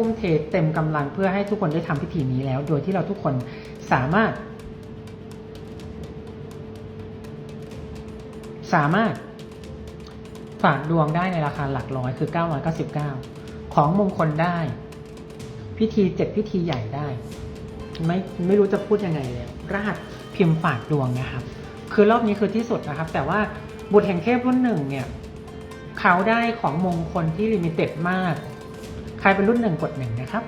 ทุ่มเทเต็มกำลังเพื่อให้ทุกคนได้ทำพิธีนี้แล้ว โดยที่เราทุกคนสามารถ สามารถฝากดวงได้ในราคาหลักร้อยคือ 999 ของมงคลได้ พิธีเจ็ดพิธีใหญ่ได้ ไม่ไม่รู้จะพูดยังไงเลยรหัสพิมพ์ฝากดวงนะครับ คือรอบนี้คือที่สุดนะครับ แต่ว่าบุตรแห่งเทพรุ่นหนึ่งเนี่ยเขาได้ของมงคลที่ลิมิเต็ดมาก ใครเป็นรุ่นหนึ่งกดหนึ่งนะครับ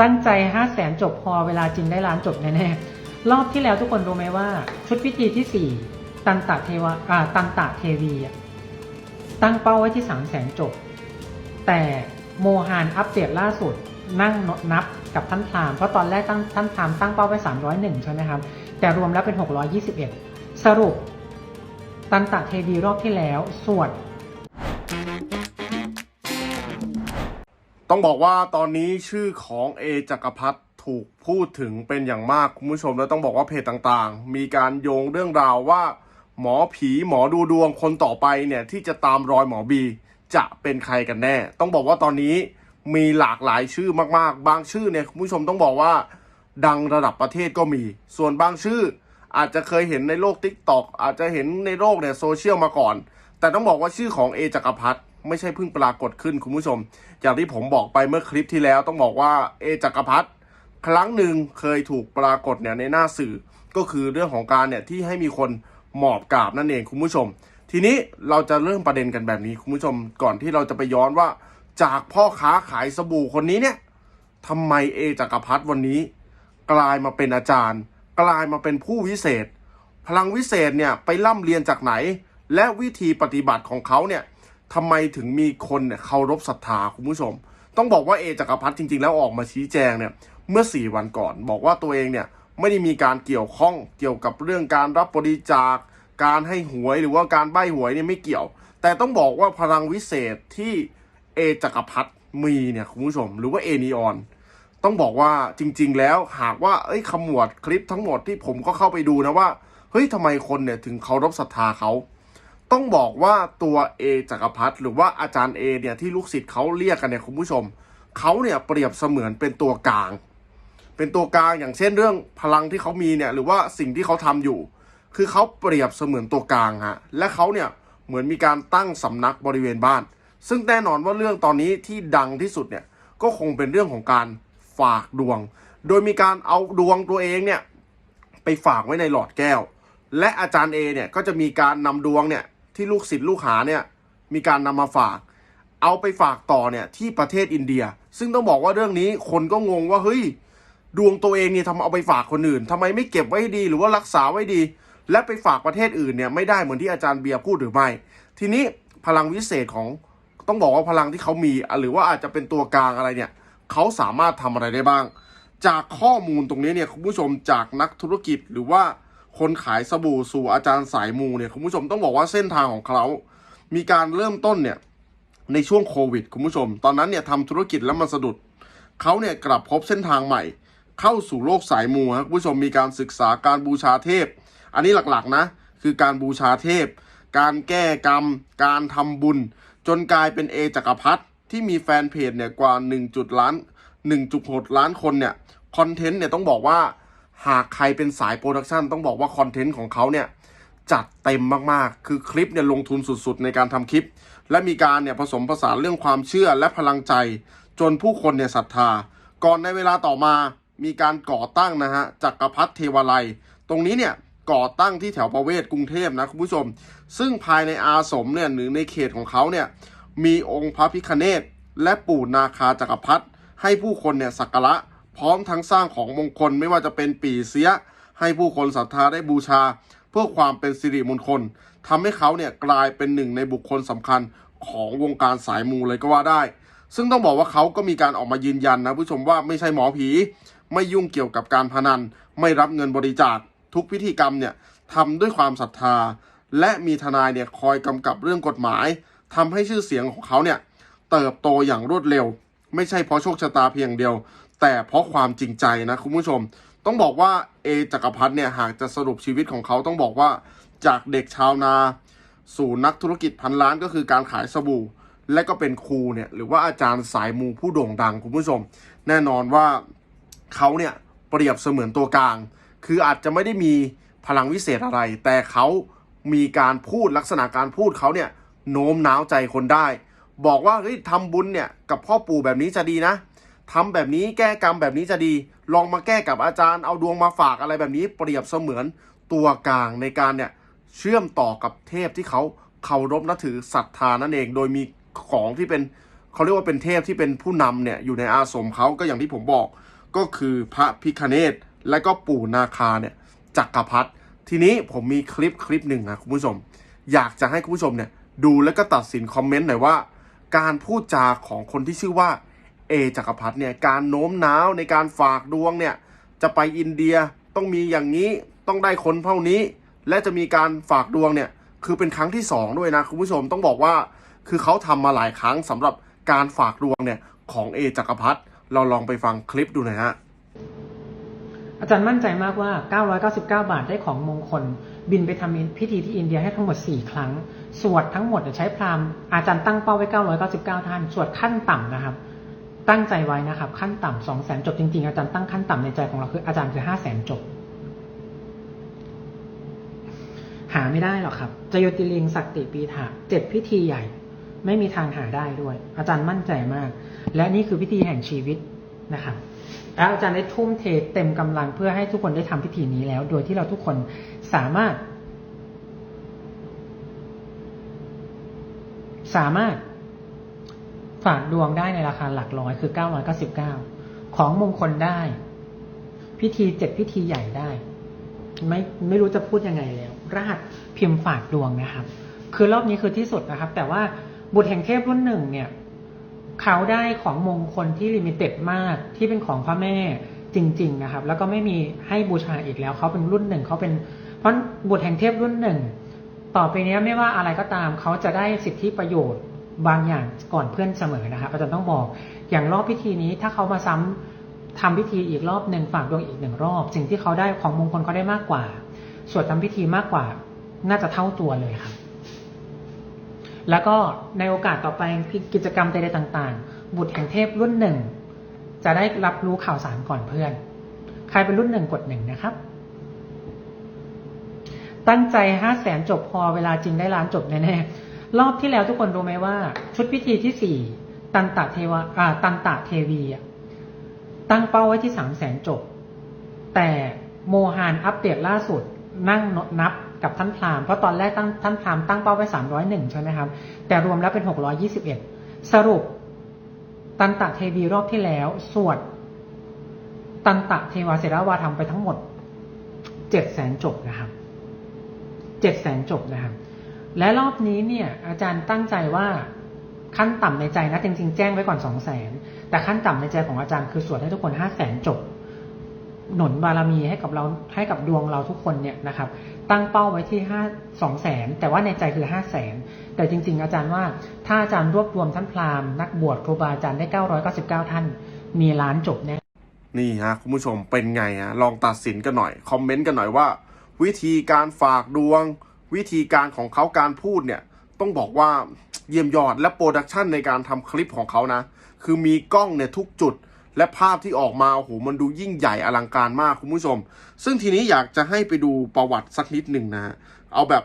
ตั้งใจห้าแสนจบพอเวลาจริงได้ล้านจบแน่ๆ รอบที่แล้วทุกคนรู้ไหมว่า ชุดพิธีที่สี่ตันตะเทวะอ่าตันตะเทวีตั้งเป้าไว้ที่สามแสนจบ แต่โมฮานอัปเดตล่าสุดนั่งนับกับท่านพรามเพราะตอนแรกตั้งท่านพรามตั้งเป้าไว้ 301 ใช่ไหมครับ แต่รวมแล้วเป็น 621 สรุป ตันตะเทวีรอบที่แล้ว สวด ต้องบอกว่าตอนนี้ชื่อของเอจักรพัฒถูกพูดถึงเป็นอย่างมากคุณผู้ชม แล้วต้องบอกว่าเพจต่างๆ มีการโยงเรื่องราวว่า หมอผีหมอดูดวงคนต่อไปเนี่ยที่จะตามรอยหมอบีจะเป็นใครกันแน่ ต้องบอกว่าตอนนี้มีหลากหลายชื่อมากๆ บางชื่อเนี่ยคุณผู้ชมต้องบอกว่า ดังระดับประเทศก็มี ส่วนบางชื่อ อาจจะเคยเห็นในโลก t ิ k t o k อาจจะเห็นในโลกเนี่ยโซเชียลมาก่อน แต่ต้องบอกว่าชื่อของเอจักรพัฒ ไม่ใช่เพิ่งปรากฏขึ้นคุณผู้ชม อย่างที่ผมบอกไปเมื่อคลิปที่แล้วต้องบอกว่าเอจักรพัฒครั้งหนึ่งเคยถูกปรากฏเนี่ยในหน้าสื่อก็คือเรื่องของการเนี่ยที่ให้มีคนหมอบกราบนั่นเองคุณผู้ชม ทีนี้เราจะเริ่มประเด็นกันแบบนี้คุณผู้ชมก่อนที่เราจะไปย้อนว่า จากพ่อค้าขายสบู่คนนี้เนี่ยทำไมเอจักรพัฒวันนี้ กลายมาเป็นอาจารย์ กลายมาเป็นผู้วิเศษ พลังวิเศษเนี่ยไปร่ำเรียนจากไหน และวิธีปฏิบัติของเขาเนี่ย ทำไมถึงมีคนเนี่ยเคารพศรัทธาคุณผู้ชม ต้องบอกว่าเอจักรพัฒจริงๆ แล้วออกมาชี้แจงเนี่ยเมื่อ 4 วันก่อน บอกว่าตัวเองเนี่ยไม่ได้มีการเกี่ยวข้องเกี่ยวกับเรื่องการรับบริจาค การให้หวยหรือว่าการใบ้หวยเนี่ยไม่เกี่ยว แต่ต้องบอกว่าพลังวิเศษที่เอจักรพัฒมีเนี่ยคุณผู้ชม หรือว่าเอนีออนต้องบอกว่าจริง ๆ แล้วหากว่าเอ้ยขมวดคลิปทั้งหมดที่ผมก็เข้าไปดูนะว่าเฮ้ยทำไมคนเนี่ยถึงเคารพศรัทธาเขา ต้องบอกว่าตัวเอจักรพัฒหรือว่าอาจารย์เอเนี่ยที่ลูกศิษย์เขาเรียกกันเนี่ยคุณผู้ชมเขาเนี่ยเปรียบเสมือนเป็นตัวกลาง เป็นตัวกลางอย่างเช่นเรื่องพลังที่เขามีเนี่ยหรือว่าสิ่งที่เขาทำอยู่ คือเขาเปรียบเสมือนตัวกลางฮะและเขาเนี่ยเหมือนมีการตั้งสำนักบริเวณบ้าน ซึ่งแน่นอนว่าเรื่องตอนนี้ที่ดังที่สุดเนี่ยก็คงเป็นเรื่องของการฝากดวง โดยมีการเอาดวงตัวเองเนี่ยไปฝากไว้ในหลอดแก้ว และอาจารย์เอเนี่ยก็จะมีการนำดวงเนี่ย ที่ลูกศิษย์ลูกหาเนี่ยมีการนำมาฝาก เอาไปฝากต่อเนี่ยที่ประเทศอินเดีย ซึ่งต้องบอกว่าเรื่องนี้คนก็งงว่าเฮ้ยดวงตัวเองเนี่ยทำไมเอาไปฝากคนอื่นทำไมไม่เก็บไว้ดีหรือว่ารักษาไว้ดี และไปฝากประเทศอื่นเนี่ยไม่ได้เหมือนที่อาจารย์เบียร์พูดหรือไม่ ทีนี้พลังวิเศษของต้องบอกว่าพลังที่เขามี หรือว่าอาจจะเป็นตัวกลางอะไรเนี่ยเขาสามารถทำอะไรได้บ้าง จากข้อมูลตรงนี้เนี่ยคุณผู้ชมจากนักธุรกิจหรือว่า คนขายสบู่สู่อาจารย์สายมูเนี่ยคุณผู้ชมต้องบอกว่าเส้นทางของเขา มีการเริ่มต้นเนี่ยในช่วงโควิด คุณผู้ชม ตอนนั้นเนี่ยทำธุรกิจแล้วมันสะดุดเขาเนี่ยกลับพบเส้นทางใหม่ เข้าสู่โลกสายมูครับคุณผู้ชมมีการศึกษาการบูชาเทพ อันนี้หลักๆนะคือการบูชาเทพ การแก้กรรม การทำบุญ จนกลายเป็นเอจักรพัฒที่มีแฟนเพจเนี่ยกว่า1จุดล้าน1.6ล้านคนเนี่ยคอนเทนต์เนี่ยต้องบอกว่า หากใครเป็นสายโปรดักชันต้องบอกว่าคอนเทนต์ของเขาเนี่ยจัดเต็มมากๆ คือคลิปเนี่ยลงทุนสุดๆ ในการทำคลิป และมีการเนี่ยผสมผสานเรื่องความเชื่อและพลังใจ จนผู้คนเนี่ยศรัทธา ก่อนในเวลาต่อมามีการก่อตั้งนะฮะจักรพรรดิเทวาลัย ตรงนี้เนี่ยก่อตั้งที่แถวประเวศกรุงเทพนะคุณผู้ชม ซึ่งภายในอาสมเนี่ยหรือในเขตของเขาเนี่ยมีองค์พระพิคเนตและปู่นาคาจักรพรรดิให้ผู้คนเนี่ยสักการะ พร้อมทั้งสร้างของมงคลไม่ว่าจะเป็นปีเสีย ให้ผู้คนศรัทธาได้บูชา เพื่อความเป็นสิริมงคลทำให้เขาเนี่ยกลายเป็นหนึ่งในบุคคลสำคัญของวงการสายมูเลยก็ว่าได้ ซึ่งต้องบอกว่าเขาก็มีการออกมายืนยันนะผู้ชมว่าไม่ใช่หมอผี ไม่ยุ่งเกี่ยวกับการพนัน ไม่รับเงินบริจาค ทุกพิธีกรรมเนี่ยทำด้วยความศรัทธา และมีทนายเนี่ยคอยกำกับเรื่องกฎหมายทำให้ชื่อเสียงของเขาเนี่ยเติบโตอย่างรวดเร็ว ไม่ใช่เพราะโชคชะตาเพียงเดียว แต่เพราะความจริงใจนะคุณผู้ชม ต้องบอกว่าเอจักรพัฒเนี่ยหากจะสรุปชีวิตของเขาต้องบอกว่าจากเด็กชาวนา สู่นักธุรกิจพันล้านก็คือการขายสบู่ และก็เป็นครูเนี่ยหรือว่าอาจารย์สายมูผู้โด่งดังคุณผู้ชม แน่นอนว่าเขาเนี่ยเปรียบเสมือนตัวกลาง คืออาจจะไม่ได้มีพลังวิเศษอะไร แต่เขามีการพูดลักษณะการพูดเขาเนี่ยโน้มน้าวใจคนได้ บอกว่าเฮ้ยทำบุญเนี่ยกับพ่อปู่แบบนี้จะดีนะ ทำแบบนี้แก้กรรมแบบนี้จะดี ลองมาแก้กับอาจารย์เอาดวงมาฝากอะไรแบบนี้ เปรียบเสมือนตัวกลางในการเนี่ยเชื่อมต่อกับเทพที่เขาเคารพนับถือศรัทธานั่นเอง โดยมีของที่เป็นเขาเรียกว่าเป็นเทพที่เป็นผู้นำเนี่ยอยู่ในอาสมเขาก็อย่างที่ผมบอก ก็คือพระพิคเนตและก็ปู่นาคาเนี่ยจักรพรรดิทีนี้ผมมีคลิปคลิปหนึ่งนะคุณผู้ชม อยากจะให้คุณผู้ชมเนี่ยดูแล้วก็ตัดสินคอมเมนต์หน่อยว่า การพูดจาของคนที่ชื่อว่า เอจักรพรรดิเนี่ยการโน้มน้าวในการฝากดวงเนี่ยจะไปอินเดียต้องมีอย่างนี้ต้องได้คนเท่านี้ และจะมีการฝากดวงเนี่ยคือเป็นครั้งที่สองด้วยนะคุณผู้ชมต้องบอกว่าคือเขาทำมาหลายครั้งสำหรับการฝากดวงเนี่ยของเอจักรพรรดิเราลองไปฟังคลิปดูหน่อยฮะอาจารย์มั่นใจมากว่า 999 บาทได้ของมงคล บินไปทำพิธีที่อินเดียให้ทั้งหมด 4 ครั้ง สวดทั้งหมดใช้พราหมณ์อาจารย์ตั้งเป้าไว้ 999 ท่าน สวดขั้นต่ำนะครับ ตั้งใจไว้นะครับ ขั้นต่ำ2 0 0 0 0 0จบจริง ๆ อาจารย์ตั้งขั้นต่ำในใจของเราคืออาจารย์คือ5 0 0 0 0 0จบ หาไม่ได้หรอกครับจโยติลิงสักติปีถาเจ็ดพิธีใหญ่ ไม่มีทางหาได้ด้วย อาจารย์มั่นใจมาก และนี่คือพิธีแห่งชีวิตนะครับแล้วอาจารย์ได้ทุ่มเทเต็มกำลังเพื่อให้ทุกคนได้ทำพิธีนี้แล้ว โดยที่เราทุกคนสามารถ สามารถ ฝากดวงได้ในราคาหลักร้อยคือ 999 ของมงคลได้ พิธีเจ็ดพิธีใหญ่ได้ ไม่ไม่รู้จะพูดยังไงแล้ว รหัสพิมพ์ฝากดวงนะครับ คือรอบนี้คือที่สุดนะครับ แต่ว่าบุตรแห่งเทพรุ่นหนึ่งเนี่ย เขาได้ของมงคลที่ลิมิเต็ดมากที่เป็นของพระแม่จริง ๆ นะครับ แล้วก็ไม่มีให้บูชาอีกแล้ว เขาเป็นรุ่นหนึ่งเขาเป็น เพราะบุตรแห่งเทพรุ่นหนึ่ง ต่อไปนี้ไม่ว่าอะไรก็ตาม เขาจะได้สิทธิประโยชน์ บางอย่างก่อนเพื่อนเสมอนะครับอาจารย์ต้องบอกอย่างรอบพิธีนี้ถ้าเขามาซ้ำทำพิธีอีกรอบหนึ่งฝากดวงอีกหนึ่งรอบ สิ่งที่เขาได้ของมงคลเขาได้มากกว่า สวนทำพิธีมากกว่า น่าจะเท่าตัวเลยครับ แล้วก็ในโอกาสต่อไปกิจกรรมใดๆต่าง ๆ บุตรแห่งเทพรุ่นหนึ่งจะได้รับรู้ข่าวสารก่อนเพื่อน ใครเป็นรุ่นหนึ่งกดหนึ่งนะครับ ตั้งใจห้าแสนจบพอเวลาจริงได้ล้านจบแน่ๆ รอบที่แล้วทุกคนรู้ไหมว่า ชุดพิธีที่สี่ตันตะเทวะอ่าตันตะเทวีตั้งเป้าไว้ที่สามแสนจบ แต่โมฮานอัปเดตล่าสุดนั่งนับกับท่านพรามเพราะตอนแรกตั้งท่านพรามตั้งเป้าไว้สามร้อยหนึ่งใช่ไหมครับ แต่รวมแล้วเป็นหกร้อยี่สิบเอ็ดสรุป ตันตะเทวีรอบที่แล้ว สวด ตันตะเทวาเสราวาทำไปทั้งหมดเจ็ดแสนจบนะครับเจ็ดแสนจบนะครับ และรอบนี้เนี่ยอาจารย์ตั้งใจว่าขั้นต่ำในใจนะจริงๆแจ้งไว้ก่อนสองแสนแต่ขั้นต่ำในใจของอาจารย์คือสวดให้ทุกคนห้าแสนจบ หนุนบารมีให้กับเราให้กับดวงเราทุกคนเนี่ยนะครับ ตั้งเป้าไว้ที่ห้าสองแสนแต่ว่าในใจคือห้าแสนแต่จริง ๆ อาจารย์ว่าถ้าอาจารย์รวบรวมท่านพราหมณ์นักบวชครูบาอาจารย์ได้เก้าร้อยเก้าสิบเก้าท่าน มีล้านจบแน่นี่ฮะคุณผู้ชมเป็นไงฮะลองตัดสินกันหน่อยคอมเมนต์กันหน่อยว่า วิธีการฝากดวง วิธีการของเขาการพูดเนี่ย ต้องบอกว่าเยี่ยมยอดและโปรดักชันในการทำคลิปของเขานะ คือมีกล้องเนี่ยทุกจุดและภาพที่ออกมาโอ้โหมันดูยิ่งใหญ่อลังการมากคุณผู้ชม ซึ่งทีนี้อยากจะให้ไปดูประวัติสักนิดหนึ่งนะ เอาแบบ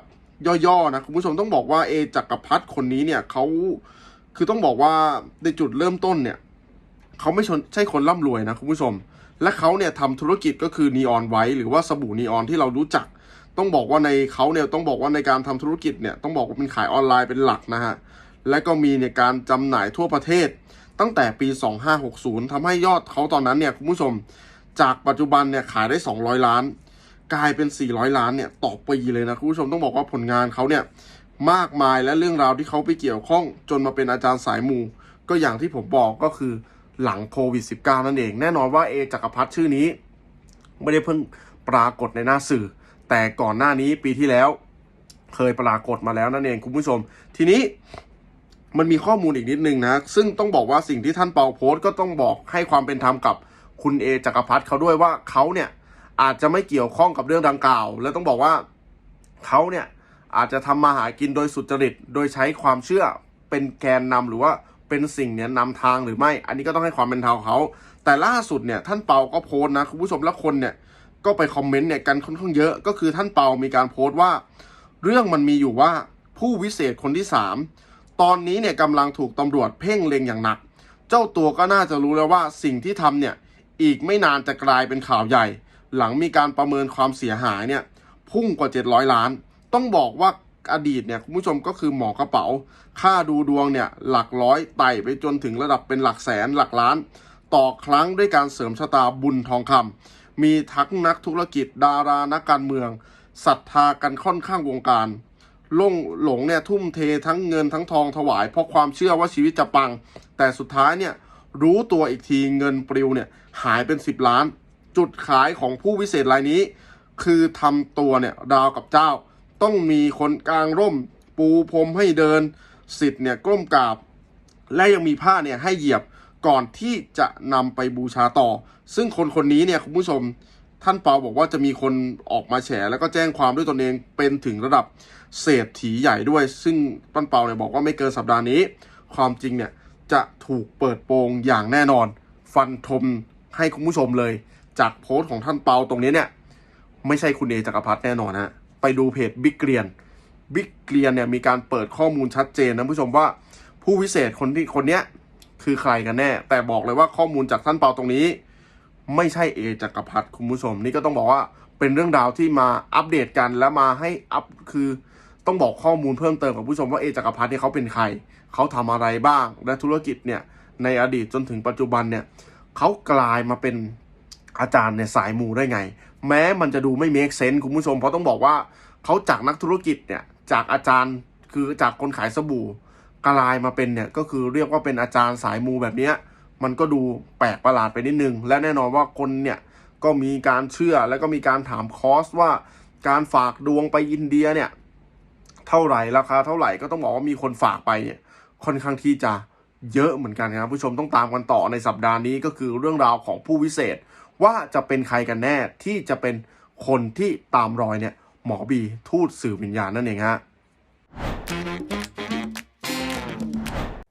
ย่อๆนะคุณผู้ชมต้องบอกว่าเอจักรพรรดิคนนี้เนี่ยเขาคือต้องบอกว่าในจุดเริ่มต้นเนี่ยเขาไม่ชนใช่คนร่ำรวยนะคุณผู้ชม และเขาเนี่ยทำธุรกิจก็คือนีออนไว้หรือว่าสบู่นีออนที่เรารู้จัก ต้องบอกว่าในเขาเนี่ยต้องบอกว่าในการทำธุรกิจเนี่ยต้องบอกว่าเป็นขายออนไลน์เป็นหลักนะฮะและก็มีในการจำหน่ายทั่วประเทศ ตั้งแต่ปี 2560ทำให้ยอดเขาตอนนั้นเนี่ยคุณผู้ชม จากปัจจุบันเนี่ยขายได้ 200 ล้าน กลายเป็น 400 ล้านเนี่ยต่อปีเลยนะคุณผู้ชมต้องบอกว่าผลงานเขาเนี่ยมากมายและเรื่องราวที่เขาไปเกี่ยวข้อง จนมาเป็นอาจารย์สายมู ก็อย่างที่ผมบอกก็คือหลังโควิด -19 นั่นเอง แน่นอนว่าเอจักรพัฒชื่อนี้ ไม่ได้เพิ่งปรากฏในหน้าสื่อ แต่ก่อนหน้านี้ปีที่แล้วเคยปรากฏมาแล้วนั่นเองคุณผู้ชม ทีนี้มันมีข้อมูลอีกนิดนึงนะ ซึ่งต้องบอกว่าสิ่งที่ท่านเปาโพสก็ต้องบอกให้ความเป็นธรรมกับคุณเอจักรพัฒเขาด้วยว่าเขาเนี่ยอาจจะไม่เกี่ยวข้องกับเรื่องดังกล่าว และต้องบอกว่าเขาเนี่ยอาจจะทำมาหากินโดยสุจริต โดยใช้ความเชื่อเป็นแกนนำหรือว่าเป็นสิ่งเนี่ยนำทางหรือไม่ อันนี้ก็ต้องให้ความเป็นธรรมเขา แต่ล่าสุดเนี่ยท่านเปาก็โพสนะคุณผู้ชมและคนเนี่ย ก็ไปคอมเมนต์เนี่ยกันค่อนข้างเยอะ ก็คือท่านเปามีการโพสต์ว่า เรื่องมันมีอยู่ว่าผู้วิเศษคนที่สามตอนนี้เนี่ยกำลังถูกตำรวจเพ่งเล็งอย่างหนัก เจ้าตัวก็น่าจะรู้แล้วว่าสิ่งที่ทำเนี่ยอีกไม่นานจะกลายเป็นข่าวใหญ่ หลังมีการประเมินความเสียหายเนี่ยพุ่งกว่า 700 ล้าน ต้องบอกว่าอดีตเนี่ยคุณผู้ชมก็คือหมอกระเป๋า ค่าดูดวงเนี่ยหลักร้อยไต่ไปจนถึงระดับเป็นหลักแสนหลักล้าน ต่อครั้งด้วยการเสริมชะตาบุญทองคำ มีทั้งนักธุรกิจ ดารานักการเมืองศรัทธากันค่อนข้างวงการลงหลงเนี่ยทุ่มเททั้งเงินทั้งทองถวาย เพราะความเชื่อว่าชีวิตจะปัง แต่สุดท้ายเนี่ยรู้ตัวอีกทีเงินปลิวเนี่ยหายเป็น 10 ล้าน จุดขายของผู้วิเศษรายนี้ คือทำตัวเนี่ยดาวกับเจ้า ต้องมีคนกลางร่ม ปูพรมให้เดิน สิทธิ์เนี่ยก้มกราบ และยังมีผ้าเนี่ยให้เหยียบ ก่อนที่จะนำไปบูชาต่อ ซึ่งคนคนนี้เนี่ยคุณผู้ชมท่านเปาบอกว่าจะมีคนออกมาแฉแล้วก็แจ้งความด้วยตนเองเป็นถึงระดับเศรษฐีใหญ่ด้วย ซึ่งท่านเปาเนี่ยบอกว่าไม่เกินสัปดาห์นี้ ความจริงเนี่ยจะถูกเปิดโปงอย่างแน่นอน ฟันธมให้คุณผู้ชมเลย จากโพสต์ของท่านเปาตรงนี้เนี่ย ไม่ใช่คุณเอจักรพัฒน์แน่นอนฮะไปดูเพจบิ๊กเกรียนบิ๊กเกรียนเนี่ยมีการเปิดข้อมูลชัดเจนนะผู้ชมว่าผู้วิเศษคนที่คนเนี้ย คือใครกันแน่ แต่บอกเลยว่าข้อมูลจากท่านเปาตรงนี้ ไม่ใช่เอจักรพัฒน์คุณผู้ชม นี่ก็ต้องบอกว่าเป็นเรื่องราวที่มาอัปเดตกันแล้วมาให้อัพคือต้องบอกข้อมูลเพิ่มเติมกับผู้ชมว่าเอจักรพัฒน์เนี่ยเขาเป็นใคร เขาทำอะไรบ้าง และธุรกิจเนี่ยในอดีตจนถึงปัจจุบันเนี่ยเขากลายมาเป็นอาจารย์ในสายมูได้ไง แม้มันจะดูไม่ make sense คุณผู้ชมเพราะต้องบอกว่าเขาจากนักธุรกิจเนี่ยจากอาจารย์คือจากคนขายสบู่ กลายมาเป็นเนี่ยก็คือเรียกว่าเป็นอาจารย์สายมูแบบเนี้ยมันก็ดูแปลกประหลาดไปนิดนึง และแน่นอนว่าคนเนี่ยก็มีการเชื่อแล้วก็มีการถามคอสว่าการฝากดวงไปอินเดียเนี่ยเท่าไหร่ราคาเท่าไหร่ก็ต้องบอกว่ามีคนฝากไปเนี่ยค่อนข้างที่จะเยอะเหมือนกันครับผู้ชมต้องตามกันต่อในสัปดาห์นี้ก็คือเรื่องราวของผู้วิเศษ ว่าจะเป็นใครกันแน่ที่จะเป็นคนที่ตามรอยเนี่ยหมอบีทูตสื่อวิญญาณนั่นเองฮะ